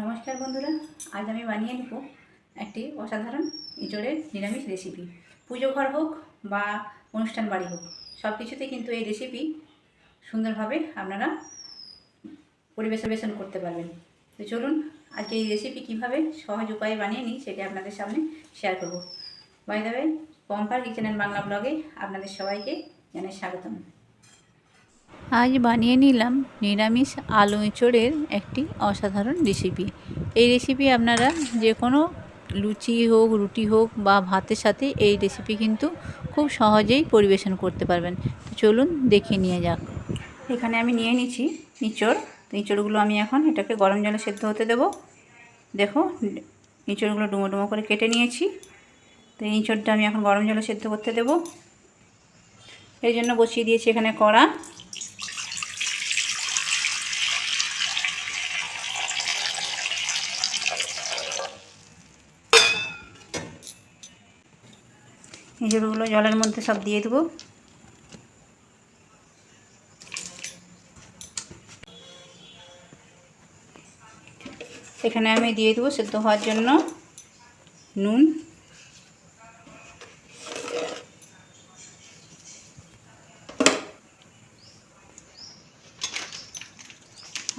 নমস্কার বন্ধুরা, আজ আমি বানিয়ে নেব একটি অসাধারণ ইঁচড়ের নিরামিষ রেসিপি পুজো ঘর হোক বা অনুষ্ঠান বাড়ি হোক সব কিছুতে কিন্তু এই রেসিপি সুন্দরভাবে আপনারা পরিবেশন বেশন করতে পারবেন। তো চলুন, আজকে এই রেসিপি কীভাবে সহজ উপায়ে বানিয়ে নিই সেটা আপনাদের সামনে শেয়ার করব। বাই দেবে পম্পার কিচেন বাংলা ব্লগে আপনাদের সবাইকে জানাই স্বাগতম। আজ বানিয়ে নিলাম নিরামিষ আলু এঁচড়ের একটি অসাধারণ রেসিপি এই রেসিপি আপনারা যে কোনো লুচি হোক, রুটি হোক বা ভাতের সাথে এই রেসিপি কিন্তু খুব সহজেই পরিবেশন করতে পারবেন। তো চলুন দেখে নিয়ে যাক। এখানে আমি নিয়ে নিচ্ছি ইঁচড় তো ইঁচড়গুলো আমি এখন এটাকে গরম জলে সেদ্ধ হতে দেব। দেখো ইঁচড়গুলো ডুমো ডুমো করে কেটে নিয়েছি। তো এই ইঁচড়টা আমি এখন গরম জলে সেদ্ধ করতে দেব। এই জন্য বসিয়ে দিয়েছি এখানে কড়া। এঁচড়গুলো জলের মধ্যে সব দিয়ে দেবো। এখানে আমি দিয়ে দেবো সেদ্ধ হওয়ার জন্য নুন।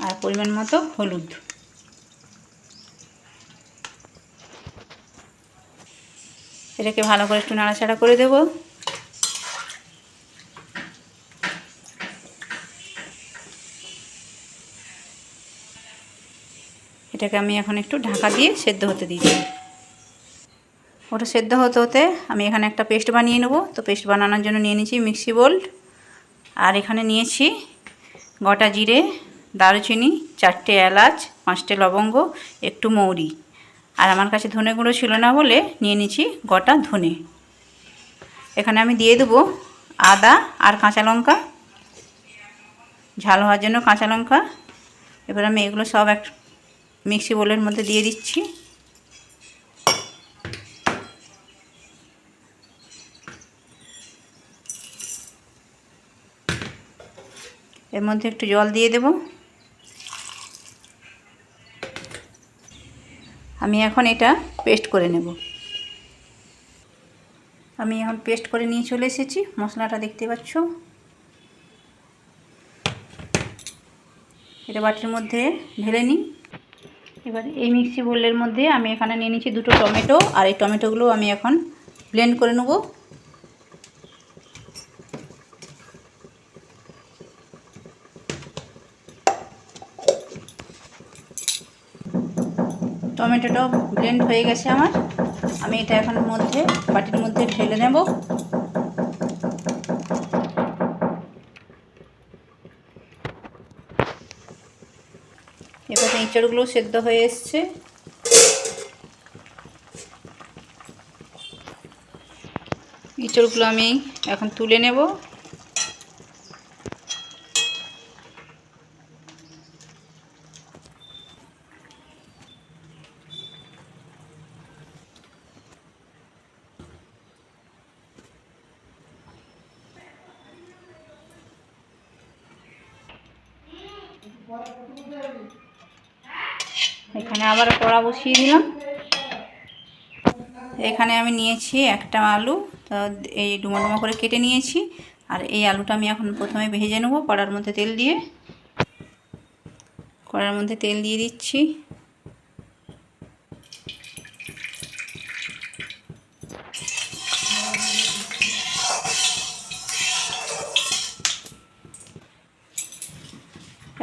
আর পরিমাণ মতো হলুদ। এটাকে ভালো করে একটু নাড়াচাড়া করে দেব। এটাকে আমি এখন একটু ঢাকা দিয়ে সেদ্ধ হতে দিচ্ছি ওটা সেদ্ধ হতে হতে আমি এখানে একটা পেস্ট বানিয়ে নেব। তো পেস্ট বানানোর জন্য নিয়ে নিয়েছি মিক্সি বোল্ট আর এখানে নিয়েছি গোটা জিরে, দারুচিনি, চারটে এলাচ, পাঁচটে লবঙ্গ, একটু মৌরি। আর আমার কাছে ধনে গুঁড়ো ছিল না বলে নিয়ে নিচ্ছি গোটা ধনে। এখানে আমি দিয়ে দেবো আদা আর কাঁচা লঙ্কা। ঝাল হওয়ার জন্য কাঁচা লঙ্কা। এবার আমি এগুলো সব এক মিক্সি বোলের মধ্যে দিয়ে দিচ্ছি। এর মধ্যে একটু জল দিয়ে দেবো। আমি এখন এটা পেস্ট করে নেব। আমি এখন পেস্ট করে নিয়ে চলে এসেছি, মশলাটা দেখতে পাচ্ছ। এটা বাটির মধ্যে ঢেলে নিই। এবার এই মিক্সি বোলের মধ্যে আমি এখানে নিয়ে নিচ্ছি দুটো টমেটো, আর এই টমেটোগুলো আমি এখন ব্লেন্ড করে নেব। টমেটোটাও ব্লেন্ড হয়ে গেছে আমার। আমি এটা এখন মধ্যে, বাটির মধ্যে ঢেলে নেব। এবার ইঁচড়গুলো সেদ্ধ হয়ে এসছে। ইঁচড়গুলো আমি এখন তুলে নেব। এখানে আবার কড়া বসিয়ে দিলাম। এখানে আমি নিয়েছি একটা আলু, তো এই ডুমো ডুমো করে কেটে নিয়েছি। আর এই আলুটা আমি এখন প্রথমে ভেজে নেব কড়ার মধ্যে তেল দিয়ে। কড়ার মধ্যে তেল দিয়ে দিচ্ছি।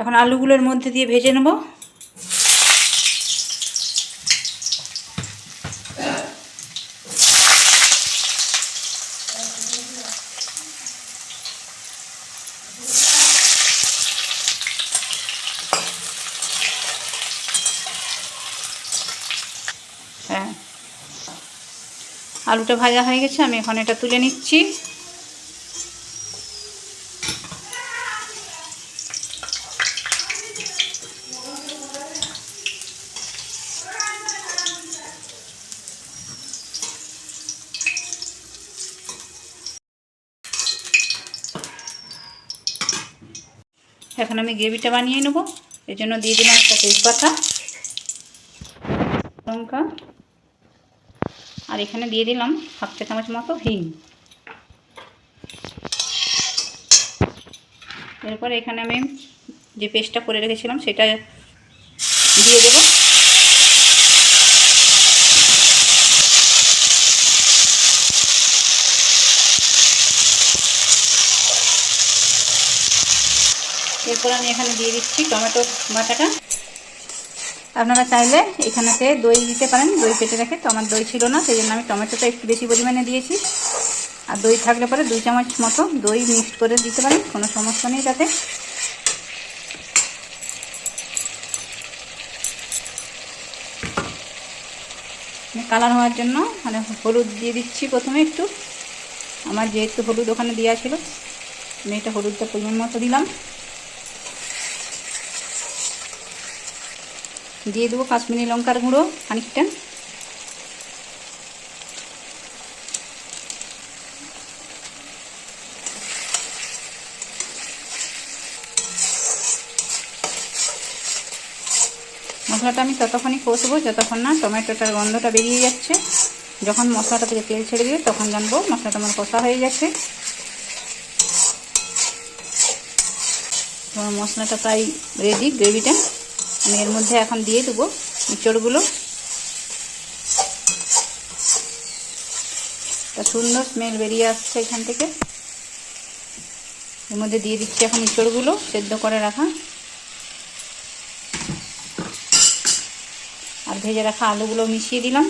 এখন আলুগুলোর মধ্যে দিয়ে ভেজে নেব। হ্যাঁ। আলুটা ভাজা হয়ে গেছে, আমি এখন এটা তুলে নিচ্ছি। এখন আমি গ্রেভিটা বানিয়ে নেব। এর জন্য দিয়ে দিলাম একটা তেজপাতা, লঙ্কা, আর এখানে দিয়ে দিলাম হাফ চা চামচ মতো হিং। এরপর এখানে আমি যে পেস্টটা করে রেখেছিলাম সেটা দিয়ে দেবো। এরপর আমি এখানে দিয়ে দিচ্ছি টমেটো বাটাটা। আপনারা চাইলে এখানেতে দই দিতে পারেন, দই পেটে রেখে, তো আমার দই ছিল না সেই জন্য আমি টমেটোটা একটু বেশি পরিমাণে দিয়েছি। আর দই থাকলে পরে দুই চামচ মতো দই মিক্স করে দিতে পারেন, কোনো সমস্যা নেই তাতে। কালার হওয়ার জন্য মানে হলুদ দিয়ে দিচ্ছি প্রথমে একটু। আমার যেহেতু হলুদ ওখানে দেওয়া ছিল, আমি এটা হলুদটা পরিমাণ মতো দিলাম। দিয়ে দেবো কাশ্মীরি লঙ্কার গুঁড়ো খানিকটা। মশলাটা আমি ততক্ষণই কষবো, যতক্ষণ না টমেটোটার গন্ধটা বেরিয়ে যাচ্ছে। যখন মশলাটা থেকে তেল ছেড়ে দিবে, তখন জানব মশলাটা আমার কষা হয়ে তোমার মশলাটা প্রায় রেডি গ্রেভিটা আমি এর মধ্যে এখন দিয়ে দেবো ইঁচড়গুলো তা সুন্দর স্মেল বেরিয়ে আসছে এখান থেকে। এর মধ্যে দিয়ে দিচ্ছি এখন ইঁচড়গুলো সেদ্ধ করে রাখা। আর ভেজে রাখা আলুগুলো মিশিয়ে দিলাম।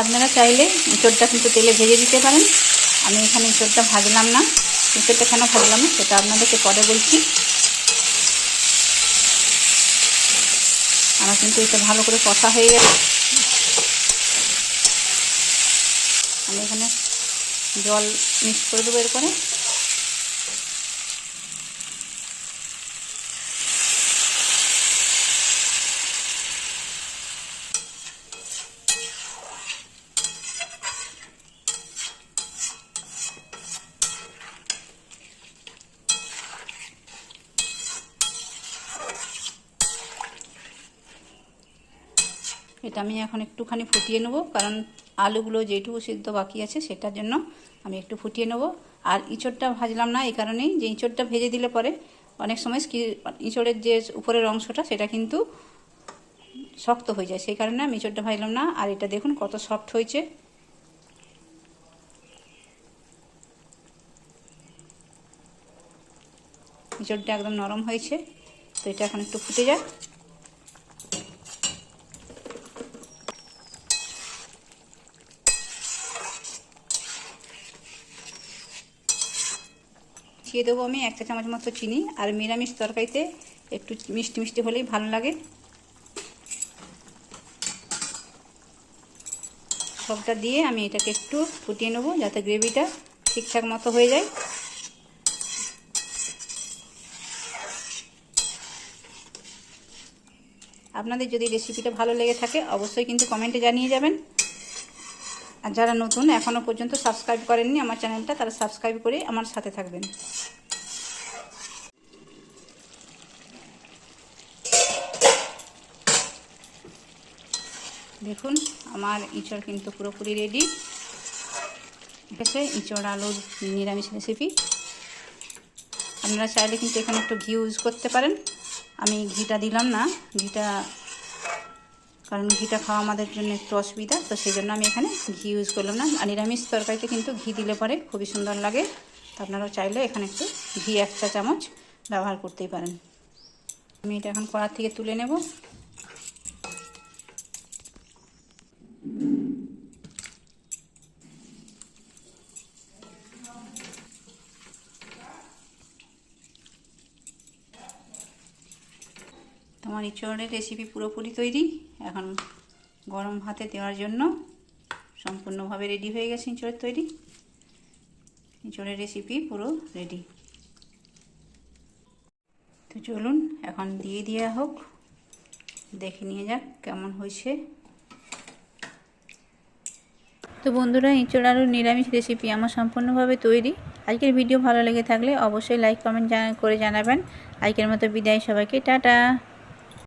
আপনারা চাইলে ইঁচড়টা কিন্তু তেলে ভেজে দিতে পারেন। আমি এখানে ইঁচড়টা ভাজলাম না। ইঁচড়টা কেন ভাজলাম না সেটা আপনাদেরকে পরে বলছি। আমার কিন্তু এটা ভালো করে কষা হয়ে গেল। আমি এখানে জল মিক্স করে দেবো এরপরে। এটা আমি এখন একটুখানি ফুটিয়ে নেব, কারণ আলুগুলো যেটুকু সিদ্ধ বাকি আছে সেটার জন্য আমি একটু ফুটিয়ে নেব। আর ইঁচড়টা ভাজলাম না, এই কারণেই যে ইঁচড়টা ভেজে দিলে পরে অনেক সময় ইঁচড়ের যে উপরের অংশটা সেটা কিন্তু শক্ত হয়ে যায়, সেই কারণে আমি ইঁচড়টা ভাজলাম না। আর এটা দেখুন কত সফট হয়েছে। ইঁচড়টা একদম নরম হয়েছে, তো এটা এখন একটু ফুটে যায় দিয়ে দেবো আমি এক চা চামচ মতো চিনি আর নিরামিষ তরকারিতে একটু মিষ্টি মিষ্টি হলেই ভালো লাগে। সবটা দিয়ে আমি এটাকে একটু ফুটিয়ে নেব যাতে গ্রেভিটা ঠিকঠাক মতো হয়ে যায়। আপনাদের যদি রেসিপিটা ভালো লেগে থাকে, অবশ্যই কিন্তু কমেন্টে জানিয়ে যাবেন। আর যারা নতুন এখনও পর্যন্ত সাবস্ক্রাইব করেননি আমার চ্যানেলটা, তারা সাবস্ক্রাইব করে আমার সাথে থাকবেন। দেখুন, আমার ইঁচড় কিন্তু পুরোপুরি রেডি এসে ইঁচড় আলুর নিরামিষ রেসিপি আপনারা চাইলে কিন্তু এখানে একটু ঘি ইউজ করতে পারেন। আমি ঘিটা দিলাম না, ঘিটা, কারণ ঘিটা খাওয়া আমাদের জন্য একটু অসুবিধা, তো সেই জন্য আমি এখানে ঘি ইউজ করলাম না। আর নিরামিষ তরকারিতে কিন্তু ঘি দিলে পরে খুবই সুন্দর লাগে। তো আপনারাও চাইলে এখানে একটু ঘি এক চা চামচ ব্যবহার করতেই পারেন। আমি এটা এখন কড়ার থেকে তুলে নেব। তোমার ইঁচড়ের রেসিপি পুরোপুরি তৈরি। এখন গরম ভাতে দেওয়ার জন্য সম্পূর্ণভাবে রেডি হয়ে গেছে ইঁচড়ের তৈরি। ইঁচড়ের রেসিপি পুরো রেডি তো চলুন, এখন দিয়ে দেওয়া হোক। দেখে নিয়ে যাক কেমন হয়েছে। তো বন্ধুরা, ইঁচড় আলুর নিরামিষ রেসিপি আমার সম্পূর্ণভাবে তৈরি। আজকের ভিডিও ভালো লেগে থাকলে অবশ্যই লাইক কমেন্ট করে জানাবেন। আজকের মতো বিদায় সবাইকে, টাটা!